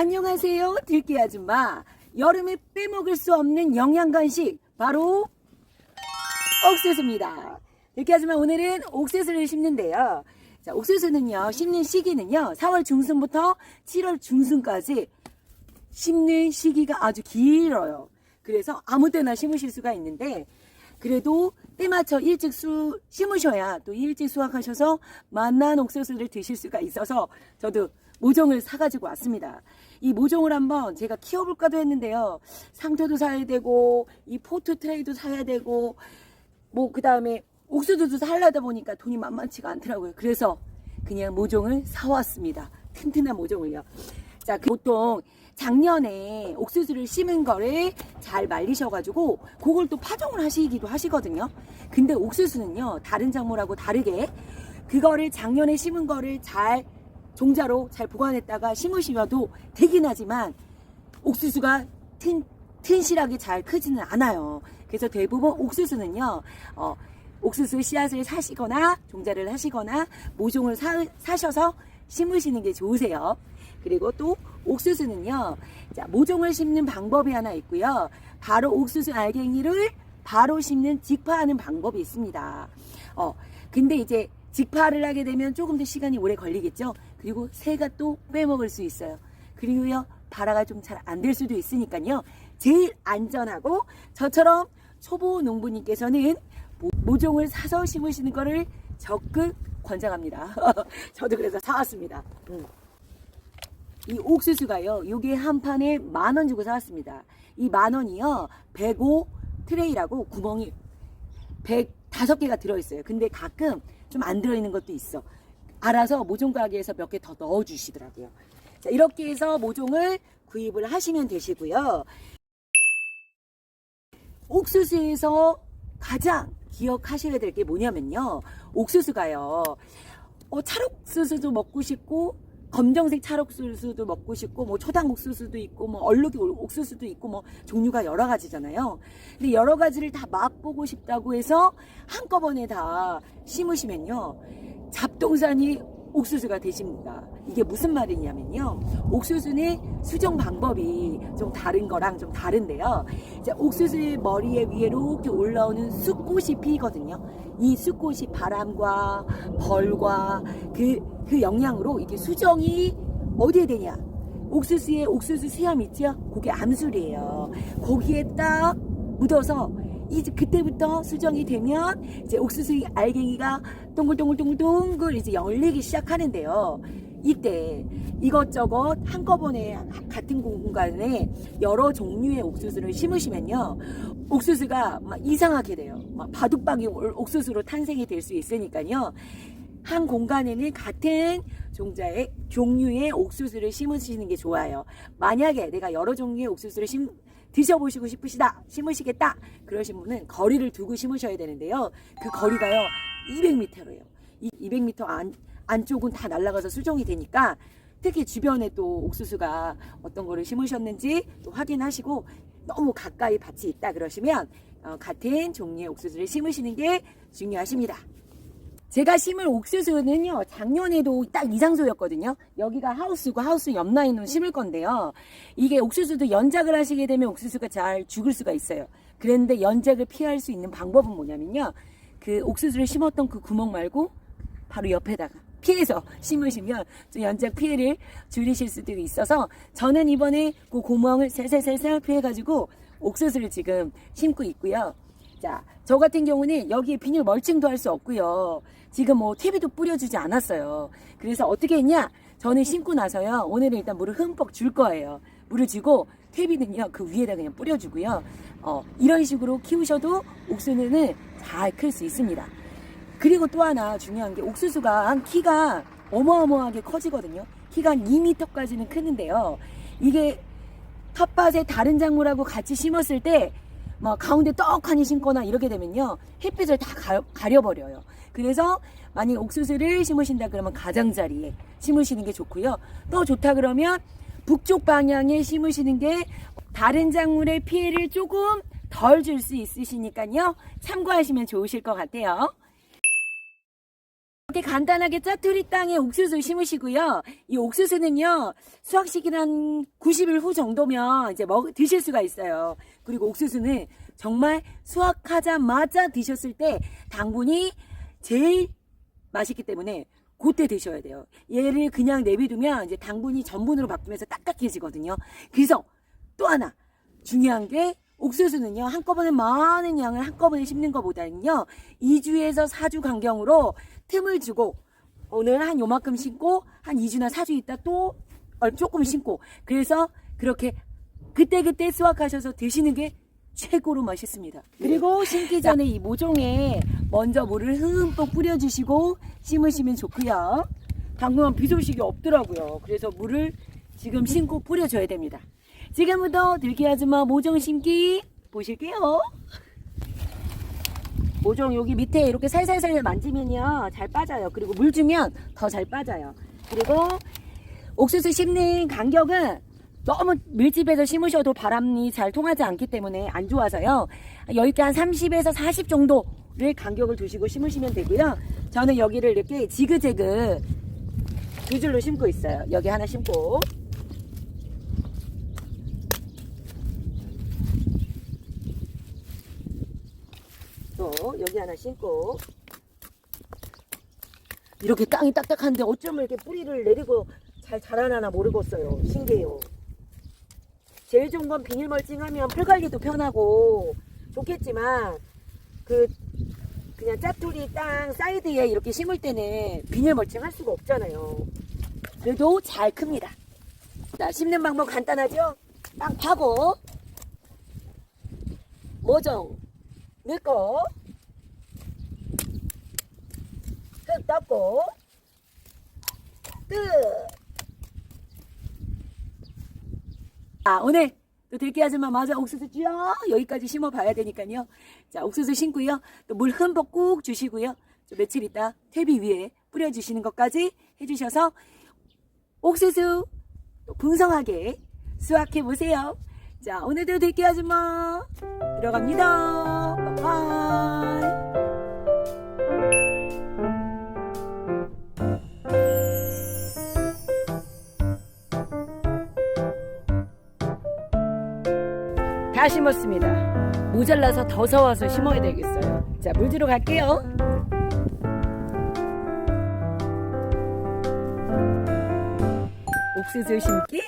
안녕하세요, 들깨 아줌마. 여름에 빼먹을 수 없는 영양 간식 바로 옥수수입니다. 들깨 아줌마 오늘은 옥수수를 심는데요. 자, 옥수수는요, 심는 시기는요, 4월 중순부터 7월 중순까지 심는 시기가 아주 길어요. 그래서 아무 때나 심으실 수가 있는데, 그래도 때 맞춰 일찍 수, 심으셔야 또 일찍 수확하셔서 맛난 옥수수를 드실 수가 있어서 저도 모종을 사가지고 왔습니다. 이 모종을 한번 제가 키워볼까도 했는데요. 상토도 사야 되고, 이 포트 트레이도 사야 되고, 뭐, 그 다음에 옥수수도 살려다 보니까 돈이 만만치가 않더라고요. 그래서 그냥 모종을 사왔습니다. 튼튼한 모종을요. 자, 그 보통 작년에 옥수수를 심은 거를 잘 말리셔가지고 그걸 또 파종을 하시기도 하시거든요. 근데 옥수수는요, 다른 작물하고 다르게 그거를 작년에 심은 거를 잘 종자로 잘 보관했다가 심으시면도 되긴 하지만 옥수수가 튼, 튼실하게 잘 크지는 않아요. 그래서 대부분 옥수수는요, 어, 옥수수 씨앗을 사시거나 종자를 하시거나 모종을 사, 사셔서 심으시는 게 좋으세요. 그리고 또 옥수수는요, 자, 모종을 심는 방법이 하나 있고요. 바로 옥수수 알갱이를 바로 심는 직파하는 방법이 있습니다. 어, 근데 이제 직파를 하게 되면 조금 더 시간이 오래 걸리겠죠. 그리고 새가 또 빼먹을 수 있어요. 그리고요, 발화가 좀 잘 안 될 수도 있으니까요. 제일 안전하고 저처럼 초보 농부님께서는 모- 모종을 사서 심으시는 거를 적극 권장합니다. 저도 그래서 사왔습니다. 음. 이 옥수수가요, 요게 한 판에 만 원 주고 사왔습니다. 이 만 원이요, 105 트레이라고 구멍이 105개가 들어있어요. 근데 가끔 좀 안 들어있는 것도 있어. 알아서 모종 가게에서 몇 개 더 넣어 주시더라고요. 자, 이렇게 해서 모종을 구입을 하시면 되시고요. 옥수수에서 가장 기억하셔야 될 게 뭐냐면요. 옥수수가요. 어, 찰옥수수도 먹고 싶고, 검정색 찰옥수수도 먹고 싶고, 뭐 초당 옥수수도 있고, 뭐 얼룩이 옥수수도 있고, 뭐 종류가 여러 가지잖아요. 근데 여러 가지를 다 맛보고 싶다고 해서 한꺼번에 다 심으시면요. 잡동산이 옥수수가 되십니다. 이게 무슨 말이냐면요. 옥수수는 수정 방법이 좀 다른 거랑 좀 다른데요. 이제 옥수수의 머리에 위에 이렇게 올라오는 숫꽃이 피거든요. 이 숫꽃이 바람과 벌과 그, 그 영향으로 이게 수정이 어디에 되냐? 옥수수에 옥수수 수염 있죠? 그게 암술이에요. 거기에 딱 묻어서 이제 그때부터 수정이 되면 이제 옥수수 알갱이가 동글동글동글동글 이제 열리기 시작하는데요. 이때 이것저것 한꺼번에 같은 공간에 여러 종류의 옥수수를 심으시면요. 옥수수가 막 이상하게 돼요. 막 바둑박이 올- 옥수수로 탄생이 될 수 있으니까요. 한 공간에는 같은 종자의 종류의 옥수수를 심으시는 게 좋아요. 만약에 내가 여러 종류의 옥수수를 심, 드셔보시고 싶으시다, 심으시겠다, 그러신 분은 거리를 두고 심으셔야 되는데요. 그 거리가요, 200m로요. 이 200m 안, 안쪽은 다 날아가서 수정이 되니까 특히 주변에 또 옥수수가 어떤 거를 심으셨는지 또 확인하시고 너무 가까이 밭이 있다 그러시면 어, 같은 종류의 옥수수를 심으시는 게 중요하십니다. 제가 심을 옥수수는요, 작년에도 딱이 장소였거든요. 여기가 하우스고 하우스 옆 라인으로 심을 건데요. 이게 옥수수도 연작을 하시게 되면 옥수수가 잘 죽을 수가 있어요. 그런데 연작을 피할 수 있는 방법은 뭐냐면요. 그 옥수수를 심었던 그 구멍 말고 바로 옆에다가 피해서 심으시면 좀 연작 피해를 줄이실 수도 있어서 저는 이번에 그 구멍을 살살살살 피해가지고 옥수수를 지금 심고 있고요. 자, 저 같은 경우는 여기에 비닐 멀칭도 할 수 없고요. 지금 뭐 퇴비도 뿌려주지 않았어요. 그래서 어떻게 했냐? 저는 심고 나서요. 오늘은 일단 물을 흠뻑 줄 거예요. 물을 주고 퇴비는요 그 위에다 그냥 뿌려주고요. 어, 이런 식으로 키우셔도 옥수수는 잘 클 수 있습니다. 그리고 또 하나 중요한 게 옥수수가 한 키가 어마어마하게 커지거든요. 키가 한 2m까지는 크는데요. 이게 텃밭에 다른 작물하고 같이 심었을 때, 막 가운데 떡하니 심거나 이렇게 되면요. 햇빛을 다 가, 가려 버려요. 그래서 만약 옥수수를 심으신다 그러면 가장자리에 심으시는 게 좋고요. 또 좋다 그러면 북쪽 방향에 심으시는 게 다른 작물의 피해를 조금 덜 줄 수 있으시니까요. 참고하시면 좋으실 것 같아요. 이렇게 간단하게 짜투리 땅에 옥수수 심으시고요. 이 옥수수는요, 수확 시기는 한 90일 후 정도면 이제 먹, 드실 수가 있어요. 그리고 옥수수는 정말 수확하자마자 드셨을 때 당분이 제일 맛있기 때문에 그때 드셔야 돼요. 얘를 그냥 내비두면 이제 당분이 전분으로 바뀌면서 딱딱해지거든요. 그래서 또 하나 중요한 게 옥수수는요 한꺼번에 많은 양을 한꺼번에 심는 것보다는요 2주에서 4주 간격으로 틈을 주고 오늘 한 요만큼 심고 한 2주나 4주 있다 또 얼- 조금 심고 그래서 그렇게 그때 그때 수확하셔서 드시는 게 최고로 맛있습니다. 그리고 심기 전에 이 모종에 먼저 물을 흠뻑 뿌려주시고 심으시면 좋고요. 당분간 비 소식이 없더라고요. 그래서 물을 지금 심고 뿌려줘야 됩니다. 지금부터 들기 아줌마 모종 심기 보실게요. 모종 여기 밑에 이렇게 살살살 만지면요 잘 빠져요. 그리고 물 주면 더 잘 빠져요. 그리고 옥수수 심는 간격은 너무 밀집해서 심으셔도 바람이 잘 통하지 않기 때문에 안 좋아서요. 여기가 한 30에서 40 정도를 간격을 두시고 심으시면 되고요. 저는 여기를 이렇게 지그재그 두 줄로 심고 있어요. 여기 하나 심고 하나 심고 이렇게 땅이 딱딱한데 어쩌면 이렇게 뿌리를 내리고 잘 자라나나 모르겠어요. 신기해요. 제일 좋은 건 비닐 멀칭하면 풀 관리도 편하고 좋겠지만 그 그냥 짜투리 땅 사이드에 이렇게 심을 때는 비닐 멀칭 할 수가 없잖아요. 그래도 잘 큽니다. 자, 심는 방법 간단하죠? 땅 파고 모종 넣고 흙 덮고 끝. 아, 오늘 또 들깨 아줌마 맞아 옥수수 쭉 여기까지 심어 봐야 되니까요. 자, 옥수수 심고요. 또 물 흠뻑 꾹 주시고요. 좀 며칠 있다 퇴비 위에 뿌려 주시는 것까지 해 주셔서 옥수수 또 풍성하게 수확해 보세요. 자, 오늘도 들깨 아줌마 들어갑니다. 빠빠이. 다 심었습니다. 모자라서 더 서워서 심어야 되겠어요. 자, 물 주러 갈게요. 옥수수 심기